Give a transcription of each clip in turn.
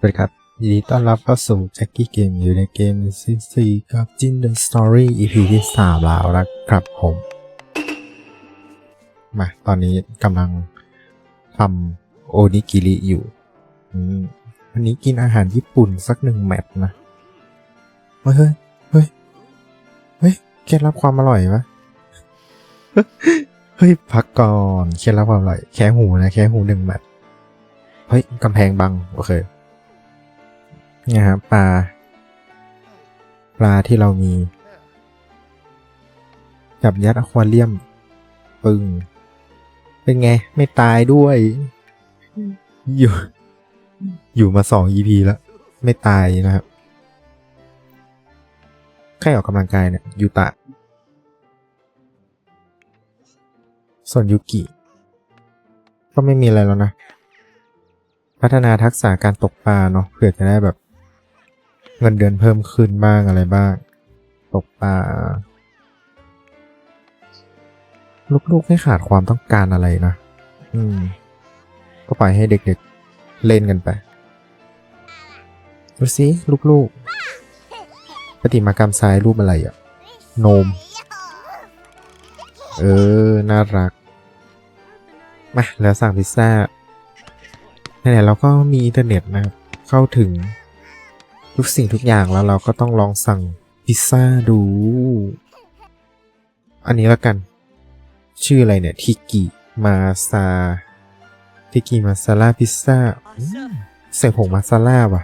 สวัสดีครับยินดีต้อนรับเข้าสู่แจ็คกี้เกมอยู่ในเกมซีซีกับจินเดอร์สตอรี่ EP ที่สามแล้วนะครับผม มา ตอนนี้กำลังทำโอนิกิริอยู่อืมวันนี้กินอาหารญี่ปุ่นสักหนึ่งแมตช์นะเฮ้ยเฮ้ย เฮ้ย เฮ้ยเคล็ดลับความอร่อยปะเฮ้ย พักก่อนเคล็ดลับความอร่อย แค่หูนะ แค่หูหนึ่งแมตช์เฮ้ยกำแพงบัง โอเค เนี่ยครับปลา ปลาที่เรามี จับยัดอควาเรียม ปึงเป็นไง ไม่ตายด้วย อยู่ อยู่มาสอง EP แล้ว ไม่ตายนะครับใครออกกำลังกายเนี่ยยูตะ ส่วนยูกิ ก็ไม่มีอะไรแล้วนะ พัฒนาทักษะการตกปลาเนาะเผื่อจะได้แบบ เงินเดือนเพิ่มขึ้นบ้างอะไรบ้าง ตกปลาลูกๆไม่ขาดความต้องการอะไรนะ อืม ก็ปล่อยให้เด็กๆเล่นกันไปดูสิลูกๆปฏิมากรรมทรายรูปอะไรอะโนม เออ น่ารัก มา แล้วสั่งพิซซ่าไหนๆเราก็มีอินเทอร์เน็ตนะครับ เข้าถึง ทุกสิ่งทุกอย่างแล้วเราก็ต้องลองสั่งพิซซ่าดู อันนี้แล้วกัน ชื่ออะไรเนี่ย ทิกิมาซา ทิกิมาซาลาพิซซ่าใส่ผงมาซาล่าว่ะ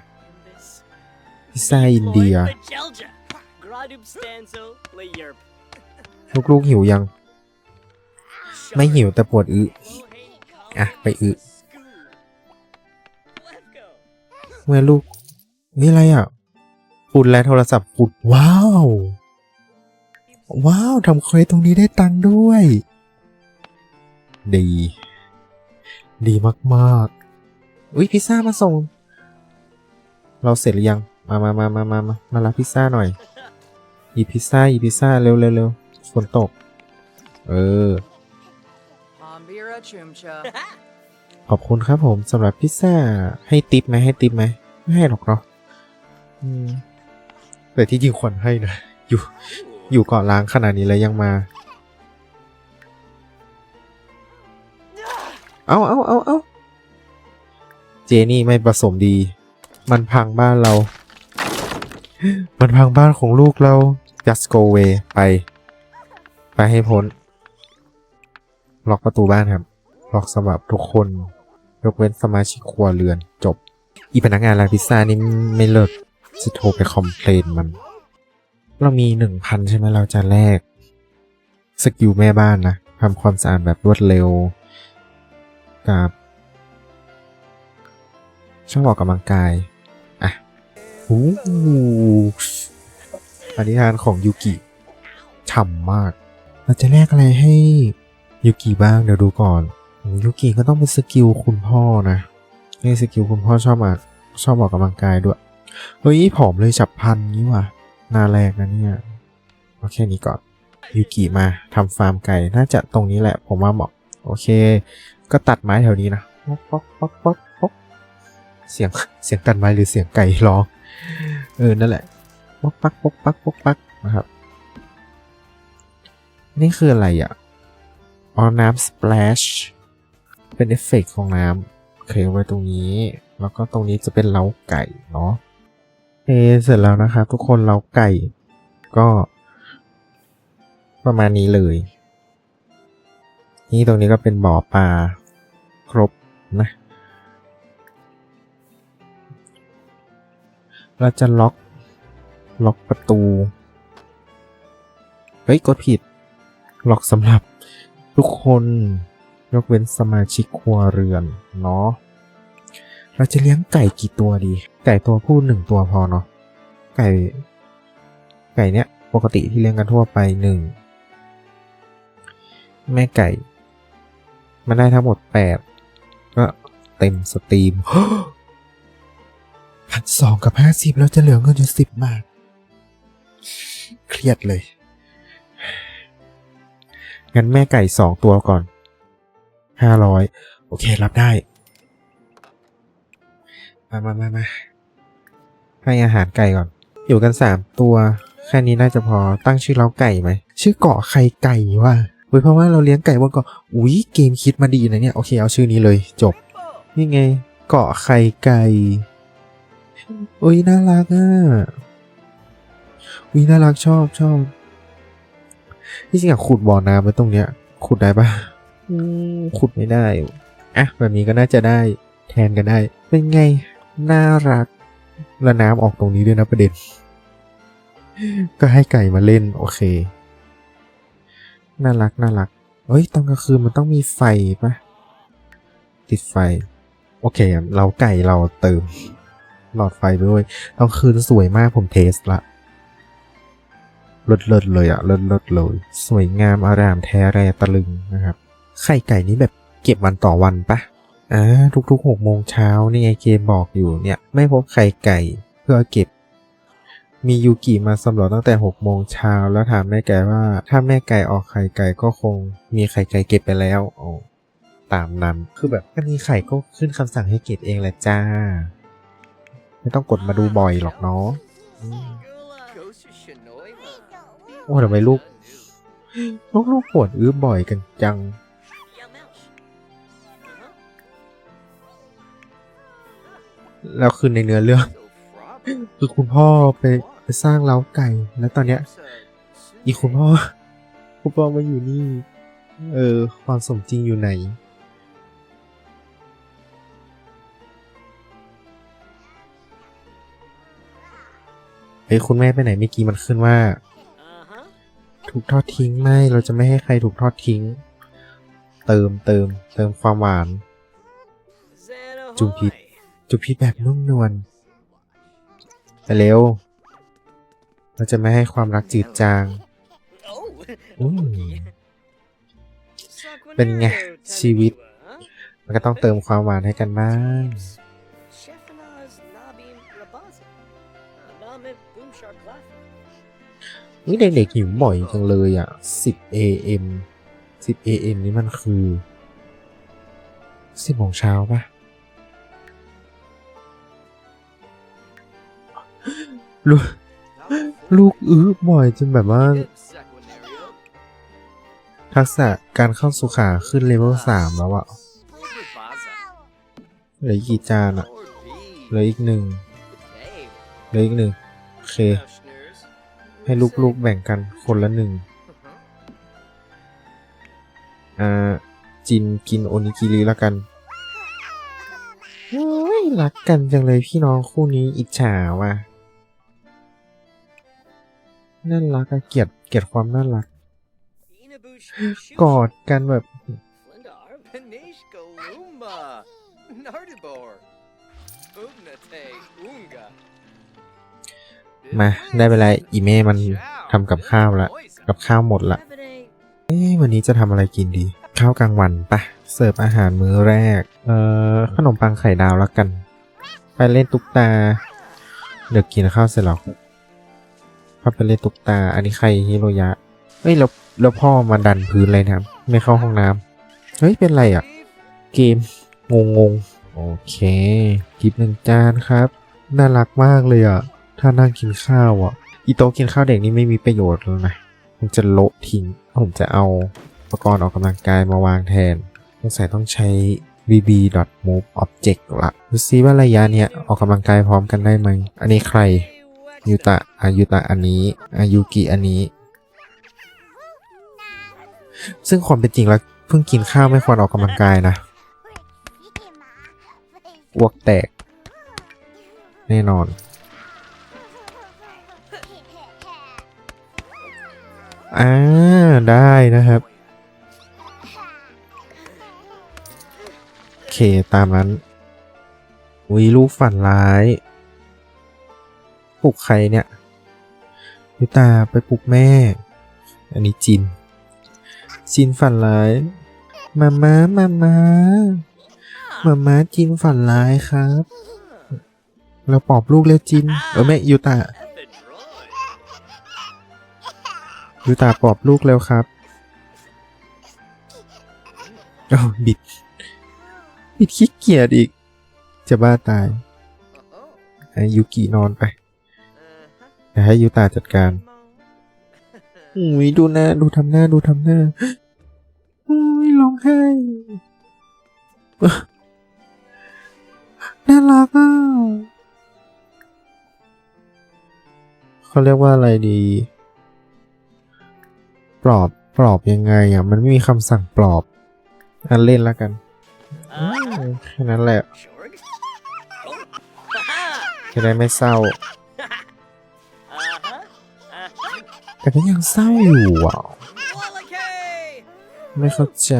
พิซซ่าอินเดีย ลูกๆหิวยัง ไม่หิวแต่ปวดอึ อะ ไปอึ เมื่อลูก นี่อะไรอะปุ่นและโทรศัพท์ปุ่นว้าว ว้าวทำเควสตรงนี้ได้ตังค์ด้วย ดี ดีมากๆอุ้ยพิซซ่ามาส่ง เราเสร็จหรือยัง มามามามามามามารับพิซซ่าหน่อยหยิบพิซซ่าหยิบพิซซ่าเร็วเร็วเร็วฝนตก เออ Bombira Chumcha. ขอบคุณครับผมสำหรับพิซซ่าให้ติปไหมให้ติปไหม ไม่ให้หรอกเนาะอืม แต่ที่จริงควรให้นะ อยู่ อยู่เกาะล้างขนาดนี้แล้วยังมา เอาเอาเอาเอาเจนี่ไม่ผสมดี มันพังบ้านเรา มันพังบ้านของลูกเรา just go away ไป ไปให้พ้น ล็อกประตูบ้านครับ ล็อกสำหรับทุกคน ยกเว้นสมาชิกครัวเรือน จบ อีพนักงานร้านพิซซ่านี่ไม่เลิก จะโทรไปคอมเพลนมัน เรามีหนึ่งพันใช่ไหมเราจะแลกสกิลแม่บ้านนะทำความสะอาดแบบรวดเร็ว กับชอบออกกำลังกาย อะหูปณิธานของยูกิฉ่ำมาก เราจะแลกอะไรให้ยูกิบ้างเดี๋ยวดูก่อนยูกิก็ต้องเป็นสกิลคุณพ่อนะนี่สกิลคุณพ่อชอบมากชอบออกกำลังกายด้วย เฮ้ยผอมเลยฉับพันนี้ว่ะหน้าแรกนะเนี่ยเอาแค่นี้ก่อนยูกิมาทำฟาร์มไก่น่าจะตรงนี้แหละ ผมว่าเหมาะโอเค ก็ตัดไม้แถวนี้นะป๊อกป๊อกป๊อกป๊อกป๊อกเสียงเสียงตัดไม้หรือเสียงไก่ร้องเออนั่นแหละป๊อกปักป๊อกปักป๊อกปักนะครับนี่คืออะไรอะอ๋อน้ำส p ล a s h เป็นเอฟเฟกต์ของน้ำโอเคไว้ตรงนี้ แล้วก็ตรงนี้จะเป็นเล้าไก่เนาะ เอเสร็จแล้วนะครับทุกคนเล้าไก่ก็ ประมาณนี้เลย นี่ตรงนี้ก็เป็นบ่อปลาครบนะเราจะล็อกล็อกประตู เฮ้ย กดผิด ล็อกสำหรับทุกคน ยกเว้นสมาชิกครัวเรือน เนาะ เราจะเลี้ยงไก่กี่ตัวดี ไก่ตัวผู้หนึ่งตัวพอเนาะ ไก่ ไก่เนี้ยปกติที่เลี้ยงกันทั่วไปหนึ่งแม่ไก่ มันได้ทั้งหมดแปดก็เต็มสตรีมพันสองกับห้าสิบเราจะเหลือเงินอยู่สิบบาทเครียดเลย งั้นแม่ไก่สองตัวก่อนห้าร้อยโอเครับได้ มามามามาให้อาหารไก่ก่อน อยู่กันสามตัว แค่นี้น่าจะพอตั้งชื่อเล้าไก่ไหม ชื่อเกาะไข่ไก่ว่ะเว้ยเพราะว่าเราเลี้ยงไก่บนเกาะอุ้ยเกมคิดมาดีนะเนี่ยโอเคเอาชื่อนี้เลยจบ นี่ไง เกาะไข่ไก่อุ้ยน่ารักอะอุ้ยน่ารักชอบชอบที่จริงอยากขุดบ่อน้ำไว้ตรงเนี้ย ขุดได้ปะอืมขุดไม่ได้ อะ แบบนี้ก็น่าจะได้แทนกันได้ เป็นไง น่ารักแล้วน้ำออกตรงนี้ด้วยนะประเด็น ก็ให้ไก่มาเล่น โอเค น่ารักน่ารักเฮ้ยตอนกลางคืนมันต้องมีไฟปะติดไฟ โอเค เราไก่เราเติม หลอดไฟไปด้วยตอนคืนสวยมากผมเทสละเลิศเลิศเลยอะเลิศเลิศเลย สวยงามอารามแท้แรตะลึงนะครับ ไข่ไก่นี้แบบเก็บวันต่อวันปะ อ่าทุกๆหกโมงเช้านี่ไงเกมบอกอยู่เนี่ย ไม่พบไข่ไก่เพื่อเก็บ มียูกิมาสำรวจตั้งแต่หกโมงเช้าแล้วถามแม่ไก่ว่า ถ้าแม่ไก่ออกไข่ไก่ก็คง มีไข่ไก่เก็บไปแล้วอ๋อตามนั้นคือแบบถ้ามีไข่ก็ขึ้นคำสั่งให้เก็บเองแหละจ้า ไม่ต้องกดมาดูบ่อยหรอกเนาะโอ้ทำไมลูก ลูกลูกปวดอื้อบ่อยกันจัง แล้วคือในเนื้อเรื่อง คือคุณพ่อไปไปสร้างเล้าไก่ แล้วตอนเนี้ย อีคุณพ่อ คุณพ่อมาอยู่นี่ เออ ความสมจริงอยู่ไหนเฮ้คุณแม่ไปไหนเมื่อกี้มันขึ้นว่า ถูกทอดทิ้งไม่ เราจะไม่ให้ใครถูกทอดทิ้ง เติมเติมเติมความหวาน จุ่มพิษ จุพิษแบบนุ่มนวลไปเร็ว เราจะไม่ให้ความรักจืดจางอืมเป็นไง ชีวิต มันก็ต้องเติมความหวานให้กันบ้างนี่เด็กๆหิวบ่อยจังเลยอะ 10 AM 10 AM นี่มันคือ 10โมงเช้าปะ ลูกลูกอื้อบ่อยจนแบบว่า ทักษะการเข้าสุขาขึ้นเลเวลสามแล้วอะเหลืออีกกี่จานอะเหลืออีกหนึ่งเหลืออีกหนึ่งโอเค ให้ลูกๆแบ่งกันคนละหนึ่งอ่าจินกินโอนิกิริแล้วกันโอ้ยรักกันจังเลยพี่น้องคู่นี้อิจฉาว่ะ น่ารักอะเกลียดเกลียดความน่ารัก กอดกันแบบ มา ได้เวลาอีเม่มันทำกับข้าวละ กับข้าวหมดละ เอ๊ะวันนี้จะทำอะไรกินดี ข้าวกลางวันปะ เสิร์ฟอาหารมื้อแรก เอ่อ ขนมปังไข่ดาวแล้วกัน ไปเล่นตุ๊กตา เดี๋ยวกินข้าวเสร็จแล้ว พาไปเล่นตุ๊กตา อันนี้ใครฮิโรยะ เฮ้ยแล้วแล้วพ่อมาดันพื้นเลยนะครับไม่เข้าห้องน้ำเฮ้ย เป็นไรอะ เกม งงงโอเคกิบหนึ่งจานครับ น่ารักมากเลยอะ ถ้านั่งกินข้าวอะ อีโตกินข้าวเด็กนี่ไม่มีประโยชน์เลยนะผมจะโละทิ้ง ผมจะเอาอุปกรณ์ออกกำลังกายมาวางแทนสงสัยต้องใช้ bb.move object ละดูซิว่าระยะเนี้ยออกกำลังกายพร้อมกันได้ไหม อันนี้ใคร ยูตะอายุตะอันนี้ อายุกิอันนี้ ซึ่งความเป็นจริงแล้วเพิ่งกินข้าวไม่ควรออกกำลังกายนะอ้วกแตก แน่นอน อ่า ได้นะครับ โอเค ตามนั้นวิลูกฝันร้าย ปลุกใครเนี่ยยูตาไปปลุกแม่ อันนี้จิน จินฝันร้ายมาม้ามาม้ามาม้าจินฝันร้ายครับ เราปอบลูกเร็วจิน เออแม่ยูตายูตาปอบลูกเร็วครับอ้าบิด บิดขี้เกียจอีก จะบ้าตายยูกินอนไป เดี๋ยวให้ยูตาจัดการอุ้ยดูหน้าดูทำหน้าดูทำหน้าอุ้ยร้องไห้น่ารักอะเขาเรียกว่าอะไรดี ปลอบปลอบยังไงอะ มันไม่มีคำสั่งปลอบ อันเล่นแล้วกันอืมแค่นั้นแหละจะได้ไม่เศร้า แต่ก็ยังเศร้าอยู่อะ ไม่เข้าใจ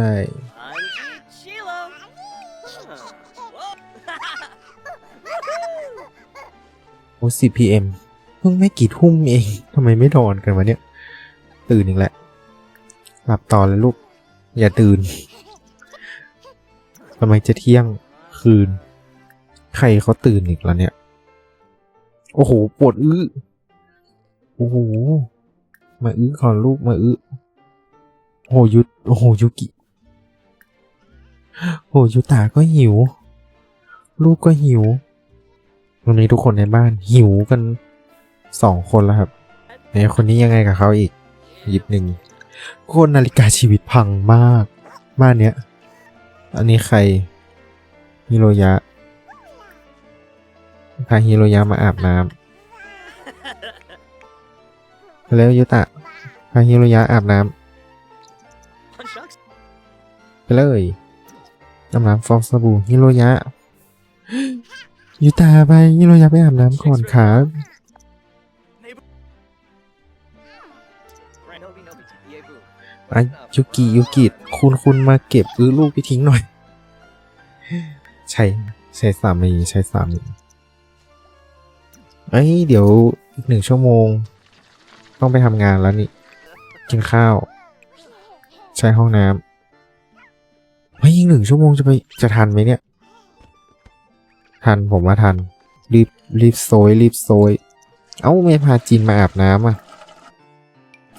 โอ้สิพีเอ็มเพิ่งไม่กี่ทุ่มเองทำไมไม่นอนกันวะเนี่ย ตื่นอีกแล้วหลับต่อเลยลูก อย่าตื่นกำลังจะเที่ยงคืน ใครเขาตื่นอีกแล้วเนี่ย โอ้โห ปวดอื้อ โอ้โห มาอื้อก่อนลูกมาอื้อโอ้โหยุโอ้โหยุกิโอ้โหยุตาก็หิว ลูกก็หิววันนี้ทุกคนในบ้านหิวกันสองคนแล้วครับเนี่ยคนนี้ยังไงกับเขาอีก หยิบหนึ่งคนนาฬิกาชีวิตพังมาก บ้านเนี้ย อันนี้ใครฮิโรยะพาฮิโรยะมาอาบน้ำ แล้วยุตะพาฮิโรยะอาบน้ำไปเลยอาบน้ำฟองสบู่ฮิโรยะยูตาไปฮิโรยะไปอาบน้ำก่อนครับอะยุกิยุกิคุณคุณมาเก็บอื้อลูกไปทิ้งหน่อย ใช่ใช้สามีใช้สามีเอ้ยเดี๋ยวอีกหนึ่งชั่วโมง ต้องไปทำงานแล้วนี่ กินข้าว ใช้ห้องน้ำเฮ้ยอีกหนึ่งชั่วโมงจะไปจะทันไหมเนี่ย ทันผมว่าทัน รีบรีบโซยรีบโซย เอ้าไม่พาจินมาอาบน้ำอะ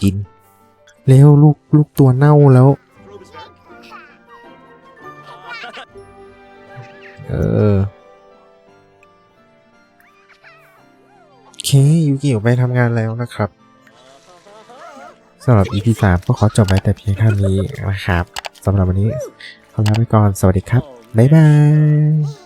จิน เร็วลูกลูกตัวเน่าแล้ว เออโอเคยูกิออกไปทำงานแล้วนะครับ สำหรับ EP 3 ก็ขอจบไว้แต่เพียงเท่านี้นะครับสำหรับวันนี้ขอลาไปก่อน สวัสดีครับ บ๊ายบาย